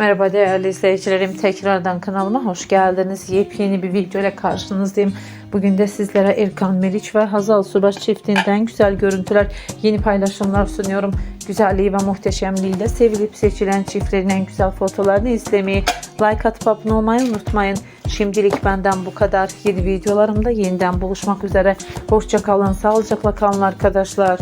Merhaba değerli izleyicilerim. Tekrardan kanalıma hoş geldiniz. Yepyeni bir video ile karşınızdayım. Bugün de sizlere Erkan Meriç ve Hazal Subaş çiftinden güzel görüntüler, yeni paylaşımlar sunuyorum. Güzelliği ve muhteşemliğiyle sevilip seçilen çiftlerin en güzel fotolarını izlemeyi, like atıp abone olmayı unutmayın. Şimdilik benden bu kadar. Yeni videolarımda yeniden buluşmak üzere. Hoşça kalın, sağlıcakla kalın arkadaşlar.